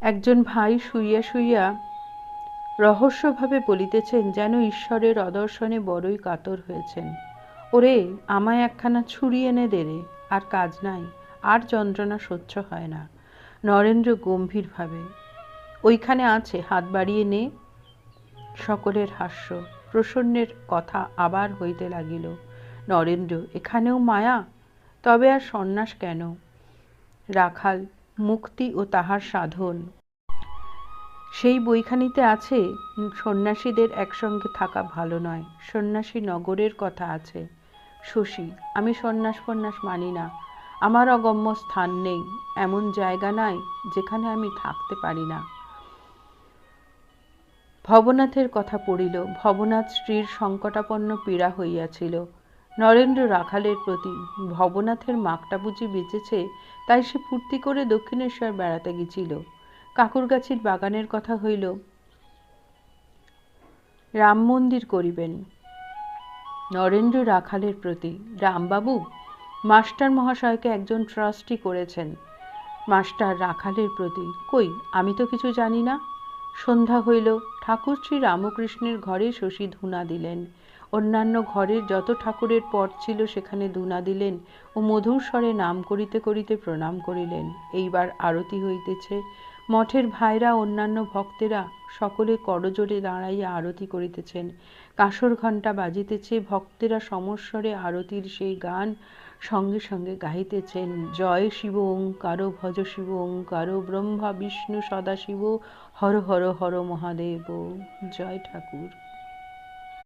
একজন ভাই শুইয়া শুইয়া রহস্যভাবে বলিতেছেন, যেন ঈশ্বরের অদর্শনে বড়ই কাতর হয়েছেন। ওরে, আমায় একখানা ছুরি এনে দে রে, আর কাজ নাই, আর যন্ত্রণা সহ্য হয় না নরেন্দ্র গম্ভীরভাবে, ওইখানে আছে, হাত বাড়িয়ে নে সকলের হাস্য, প্রসন্নের কথা আবার হইতে লাগিল। নরেন্দ্র, এখানেও মায়া? তবে আর সন্ন্যাস কেন রাখাল মুক্তি ও তাহার সাধন। সেই বইখানিতে আছে, সন্ন্যাসীদের একসঙ্গে থাকা ভালো নয়। সন্ন্যাসী নগরের কথা আছে। শশী, আমি সন্ন্যাস ফন্যাস মানি না। আমার অগম্য স্থান নেই। এমন জায়গা নাই যেখানে আমি থাকতে পারি না। ভবনাথের কথা পড়িল। ভবনাথ স্ত্রীর সংকটাপন্ন পীড়া হইয়াছিল। নরেন্দ্র রাখালের প্রতি ভবনাথের মাকটা বুঝি বেঁচেছে, তাই সে ফুর্তি করে দক্ষিণেশ্বর বেড়াতে গেছিল। কাকুরগাছির বাগানের কথা হইল, রাম মন্দির করিবেন। নরেন্দ্র রাখালের প্রতি, রামবাবু, মাস্টার মহাশয়কে একজন ট্রাস্টি করেছেন। মাস্টার রাখালের প্রতি, কই, আমি তো কিছু জানি না। সন্ধ্যা হইল, ঠাকুর শ্রী রামকৃষ্ণের ঘরে শশী ধুনা দিলেন। অন্যান্য ঘরের যত ঠাকুরের পট ছিল সেখানে ধুনা দিলেন ও মধুর স্বরে নাম করিতে করিতে প্রণাম করিলেন। এইবার আরতি হইতেছে। মঠের ভাইরা, অন্যান্য ভক্তেরা সকলে করজোরে দাঁড়াইয়া আরতি করিতেছেন। কাঁসর ঘণ্টা বাজিতেছে, ভক্তেরা সমস্বরে আরতির সেই গান সঙ্গে সঙ্গে গাইতেছেন জয় শিব ওঙ্কার, ভজ শিব ওঙ্কার, ব্রহ্মা, বিষ্ণু, সদাশিব, হর হর হর মহাদেব। জয় ঠাকুর।